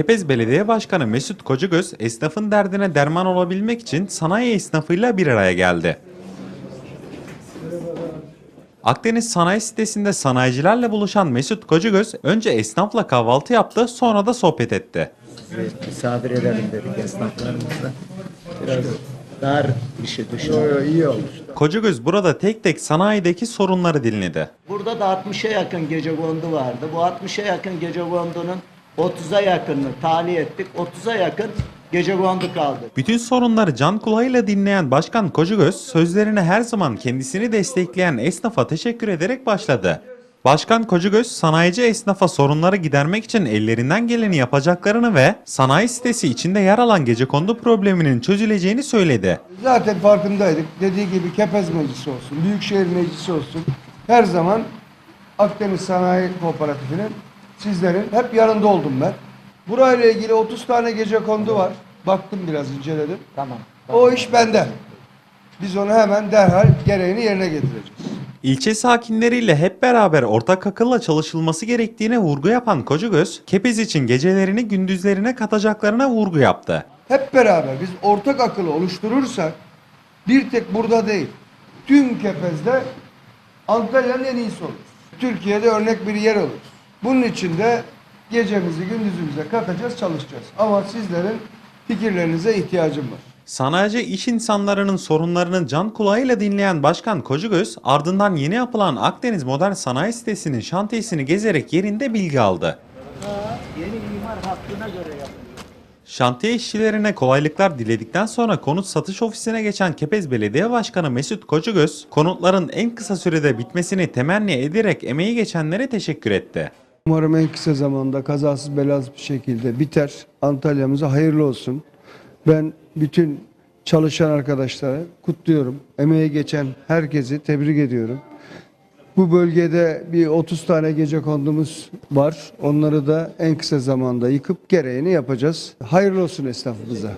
Kepez Belediye Başkanı Mesut Kocagöz, esnafın derdine derman olabilmek için sanayi esnafıyla bir araya geldi. Akdeniz Sanayi Sitesi'nde sanayicilerle buluşan Mesut Kocagöz, önce esnafla kahvaltı yaptı, sonra da sohbet etti. bir misafir edelim dedik esnaflarımızla. Biraz dar işi düşünüyoruz. iyi olmuş. Kocagöz burada tek tek sanayideki sorunları dinledi. Burada da 60'a yakın gece kondu vardı. Bu 60'a yakın gece kondunun 30'a yakınını tahliye ettik. 30'a yakın gece kondu kaldı. Bütün sorunları can kulağıyla dinleyen Başkan Kocagöz, sözlerine her zaman kendisini destekleyen esnafa teşekkür ederek başladı. Başkan Kocagöz, sanayici esnafa sorunları gidermek için ellerinden geleni yapacaklarını ve sanayi sitesi içinde yer alan gecekondu probleminin çözüleceğini söyledi. Zaten farkındaydık. Dediği gibi Kepez Meclisi olsun, Büyükşehir Meclisi olsun. Her zaman Akdeniz Sanayi Kooperatifi'nin sizlerin hep yanında oldum ben. Burayla ilgili 30 tane gece kondu var. Baktım biraz inceledim. Tamam. O iş bende. Biz onu hemen derhal gereğini yerine getireceğiz. İlçe sakinleriyle hep beraber ortak akılla çalışılması gerektiğine vurgu yapan Kocagöz, Kepez için gecelerini gündüzlerine katacaklarına vurgu yaptı. Hep beraber biz ortak akılı oluşturursak bir tek burada değil. Tüm Kepez'de Antalya'nın en iyisi olur. Türkiye'de örnek bir yer olur. Bunun için de gecemizi gündüzümüze katacağız, çalışacağız. Ama sizlerin fikirlerinize ihtiyacım var. Sanayici iş insanlarının sorunlarını can kulağıyla dinleyen Başkan Kocagöz, ardından yeni yapılan Akdeniz Modern Sanayi Sitesi'nin şantiyesini gezerek yerinde bilgi aldı. Yeni imar hakkına göre yapılıyor. Şantiye işçilerine kolaylıklar diledikten sonra konut satış ofisine geçen Kepez Belediye Başkanı Mesut Kocagöz, konutların en kısa sürede bitmesini temenni ederek emeği geçenlere teşekkür etti. Umarım en kısa zamanda kazasız belasız bir şekilde biter. Antalya'mıza hayırlı olsun. Ben bütün çalışan arkadaşları kutluyorum. Emeği geçen herkesi tebrik ediyorum. Bu bölgede bir 30 tane gece kondumuz var. Onları da en kısa zamanda yıkıp gereğini yapacağız. Hayırlı olsun esnafımıza.